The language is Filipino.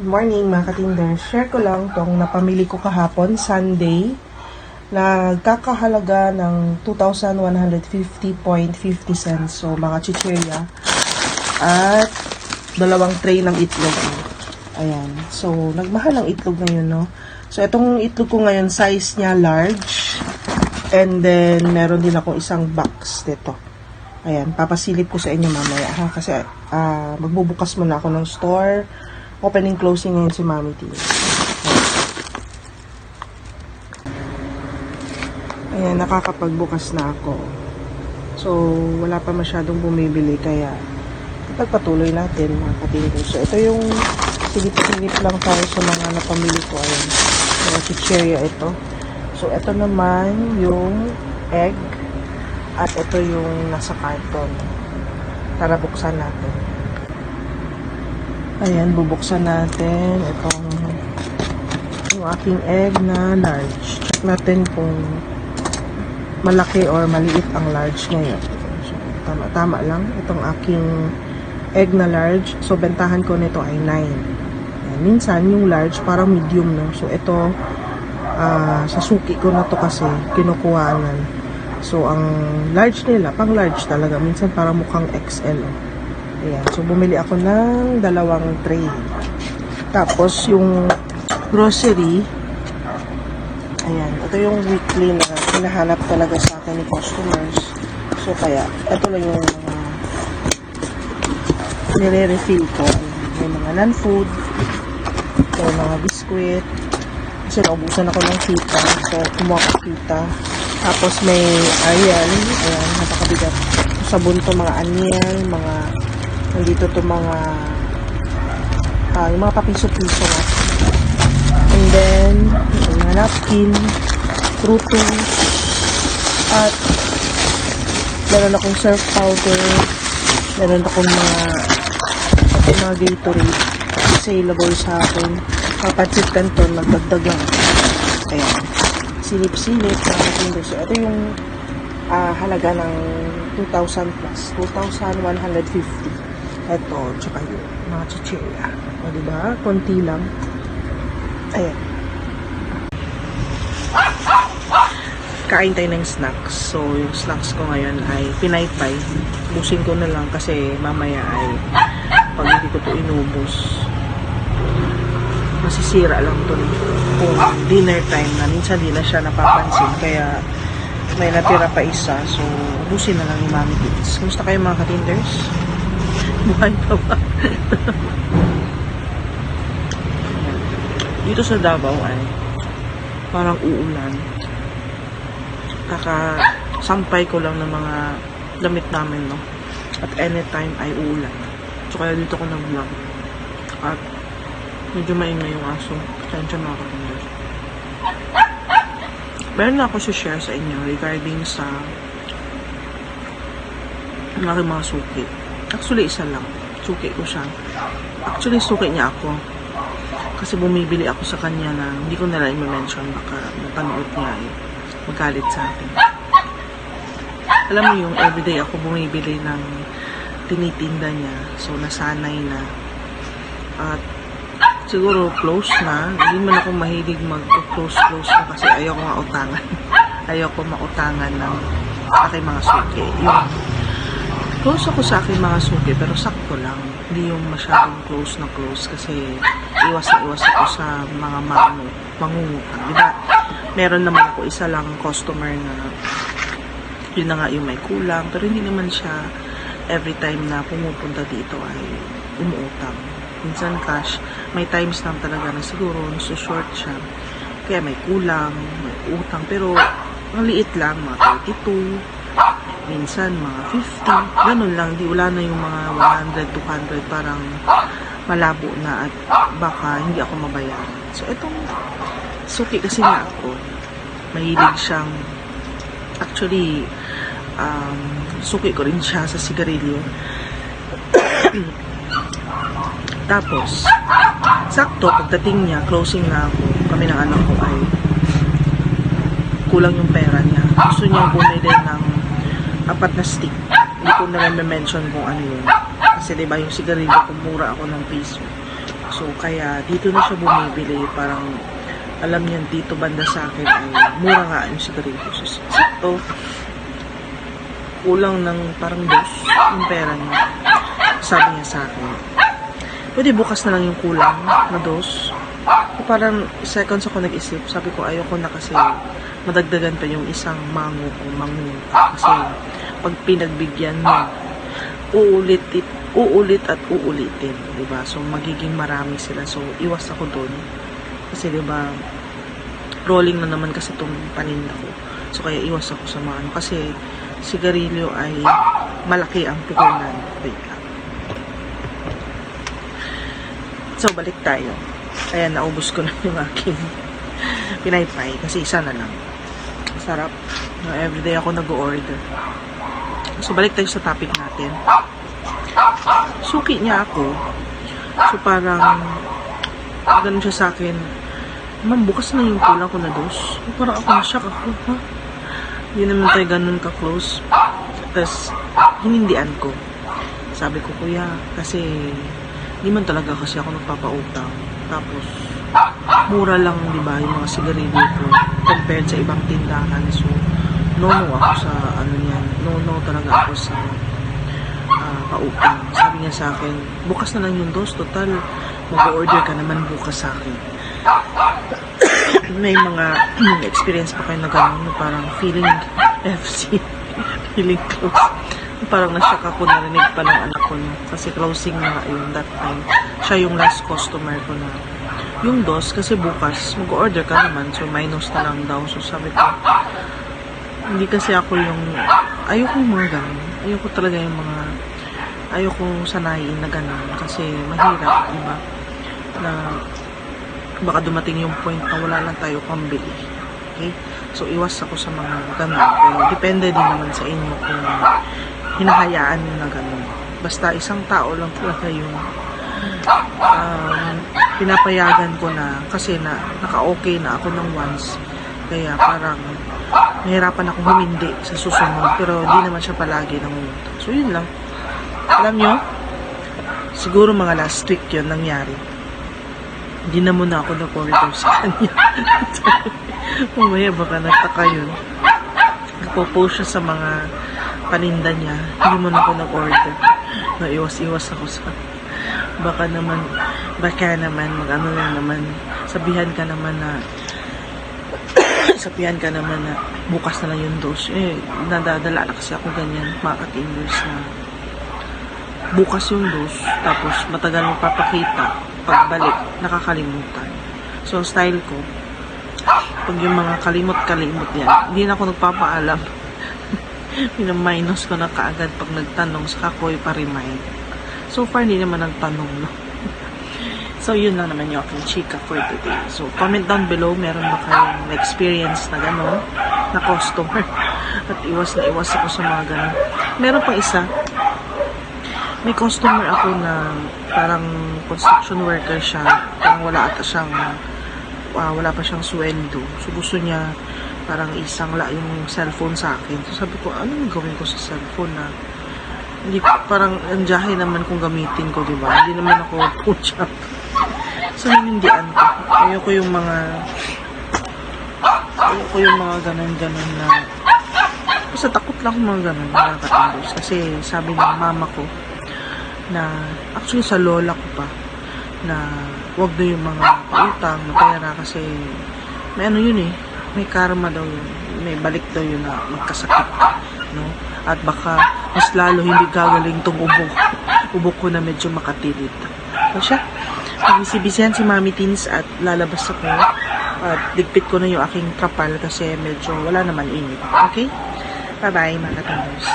Good morning mga katinder. Share ko lang tong napamili ko kahapon, Sunday. Nagkakahalaga ng 2,150.50 cents. So, mga chichirya. At dalawang tray ng itlog. Ayan. So, nagmahal ang itlog ngayon, no? So, itong itlog ko ngayon, size niya large. And then, meron din akong isang box dito. Ayan, papasilip ko sa inyo mamaya ha. Kasi ah, magbubukas muna ako ng store. Opening closing ngayon si Mami T. Ayan, nakakapagbukas na ako. So, wala pa masyadong bumibili kaya ipagpatuloy natin mga katingin. So, ito yung silip-silip lang tayo sa mga napamili ko. Ayan, mga chicheria ito. So, ito naman yung egg at ito yung nasa carton. Tara, buksan natin. Ayan, bubuksan natin itong yung aking egg na large. Check natin kung malaki or maliit ang large ngayon. So, tama-tama lang. Itong aking egg na large. So, bentahan ko nito ay 9. Ayan, minsan, yung large parang medium, no? So, ito, ah, sa suki ko na to kasi, kinukuhanan. So, ang large nila, pang large talaga. Minsan parang mukhang XL. Oh. Ayan. So, bumili ako ng dalawang tray. Tapos, yung grocery, ayan. Ito yung weekly na hinahanap talaga sa akin ni customers. So, kaya, ito lang yung mga nire-refill ko. Ayan. May mga non-food, may mga biskuit, kasi naubusan ako ng kita. So, kumuha ko kita. Tapos may Ariel. Ayan, napakabigat. Sabon to mga Aniel, mga nandito to mga ah, yung mga papiso-piso. And then, may mga napkin, fruto, at meron akong surf powder, meron akong mga mga Gatorade saleable sa akin. Kapatsit kanton, nagdagdag lang. Ayan. Silip-silip. So, ito yung ah, halaga ng 2,000 plus. 2,150. Ito, tsaka yung mga chichirya. O, diba? Konti lang. Ayan. Kain tayo ng snacks. So, yung snacks ko ngayon ay pinaypay. Busin ko na lang kasi mamaya ay pag hindi ko to inubos, masisira lang to kung dinner time na. Minsan di na siya napapansin. Kaya may natira pa isa. So, ubusin na lang ni Mami Kids. Kumusta kayo mga katinders? Buhay pa ba? Dito sa Davao ay parang uulan. Kaka-sampay ko lang ng mga damit namin, no? At anytime ay uulan. So, kaya dito ko nag-vlog. At medyo maingay yung aso. Tensya mga katinders. Meron na ako share sa inyo regarding sa aking mga suki. Actually, isa lang. Suki ko siya. Actually, suki niya ako. Kasi bumibili ako sa kanya na hindi ko na lang i-mention. Baka napanood niya eh. Magalit sa akin. Alam mo yung everyday ako bumibili ng tinitinda niya. So, nasanay na. At siguro close na. Hindi man ako mahilig mag-close-close na kasi ayaw ko mautangan. ayaw ko mautangan ng aking mga suki. Yung close ako sa aking mga suki pero sakto lang. Hindi yung masyadong close na close kasi iwas na iwas ako sa mga mangu, mangungutang. Di ba? Meron naman ako isa lang customer na yun na nga yung may kulang pero hindi naman siya every time na pumupunta dito ay umuutang. Minsan cash, may times lang talaga na siguro short siya. Kaya may kulang, may utang. Pero ang liit lang, mga 32, minsan mga 50. Ganun lang, di wala na yung mga 100, 200, parang malabo na at baka hindi ako mabayaran. So, itong suki kasi nga ako, mahilig siyang, actually, um, suki ko rin siya sa sigarilyo. Tapos, sakto, pagdating niya, closing na ako, kami ng anak ko ay kulang yung pera niya. Gusto niya bumili ng apat na stick. Hindi ko na mention kung ano yun. Kasi diba yung sigarilyo, kung mura ako ng piso. So, kaya dito na siya bumibili. Parang, alam niya dito banda sa akin ay mura nga yung sigarilyo. So, sakto, kulang ng parang dos yung pera niya. Sabi niya sa akin, pwede bukas na lang yung kulang na dos. So, parang seconds ako nag-isip. Sabi ko, ayoko na kasi madagdagan pa yung isang mango o mango. Kasi pag pinagbigyan mo, uulit, uulit at uulitin. 'di ba So, magiging marami sila. So, iwas ako doon. Kasi 'di ba rolling na naman kasi itong paninda ko. So, kaya iwas ako sa mga ano. Kasi, sigarilyo ay malaki ang puhunan. Wait lang. So, balik tayo. Ayan, naubos ko na yung aking pinaypay. Kasi isa na lang. Sarap. No, everyday ako nag-order. So, balik tayo sa topic natin. Suki niya ako. So, parang ganun siya sa akin. Ma'am, bukas na yung kulang ko na dos. So, parang ako na-shock ako. Ha? Hindi naman tayo ganun ka-close. Tapos, hinindian ko. Sabi ko, kuya, kasi hindi man talaga kasi ako nagpapautang. Tapos, mura lang, di ba, yung mga sigarilyo ko compared sa ibang tindahan. So, no-no ako sa, ano yan, no-no talaga ako sa ah, pautang. Sabi niya sa akin, bukas na lang yung dos, total, mag-order ka naman bukas sa akin. May mga experience pa kayo na gano'n, parang feeling FC, feeling close. Parang nasyak ako narinig pa ng anak ko na, kasi closing na yun that time. Siya yung last customer ko na yung dos, kasi bukas, mag-order ka naman, so minus na lang daw. So sabi ko, hindi kasi ako yung, ayoko mga ganun. Ayoko talaga yung mga, ayoko sanayin na ganun. Kasi mahirap, diba? Na, baka dumating yung point na wala lang tayo pambili. Okay? So, iwas ako sa mga ganun. Pero, depende din naman sa inyo kung hinahayaan nyo na ganun. Basta isang tao lang talaga yung um, pinapayagan ko na kasi na naka-okay na ako ng once. Kaya parang nahirapan akong humindi sa susunod. Pero hindi naman siya palagi nangunguta. So, yun lang. Alam nyo, siguro mga last week yun nangyari. Hindi na muna ako nag-order sa kanya. Mamaya baka nagtaka yun. Nagpo-post siya sa mga paninda niya. Hindi mo na ako nag-order. Naiwas-iwas ako sa... Baka naman, baka naman, mag-ano lang naman, sabihan ka naman na sabihan ka naman na bukas na lang yung dose. Eh, nadadala na kasi ako ganyan, mga ka-timbers na bukas yung dose, tapos matagal mo papakita, pagbalik, nakakalimutan. So, style ko, pag yung mga kalimot-kalimot yan, hindi na ako nagpapaalam. Pinaminus ko na kaagad pag nagtanong, saka ko ipa-remind. So far, hindi naman nagtanong, no? So, yun lang naman yung aking chika for today. So, comment down below, meron ba kayong experience na gano'n, na customer. At iwas na iwas ako sa mga gano'n. Meron pang isa, may customer ako na parang construction worker siya. Parang wala ata siyang, ah, wala pa siyang sweldo. So, gusto niya parang isang la yung cellphone sa akin. So, sabi ko, ano gawin ko sa cellphone na hindi ko, parang ang jahe naman kung gamitin ko, di ba? Hindi naman ako pucha. So, hinindian ko. Ayoko yung mga ayoko yung mga ganun-ganun na basta takot lang ako mga ganun nakaka-indos. Kasi sabi ng mama ko na actually sa lola ko pa na wag na yung mga utang na pera kasi may ano yun eh may karma daw yun may balik daw yun na magkasakit no at baka mas lalo hindi gagaling tong ubok ubok ko na medyo makatilit so siya Pagisibisihan si Mami Teens at lalabas ako at ligpit ko na yung aking kapal kasi medyo wala naman init. Okay? Bye-bye mga katambers.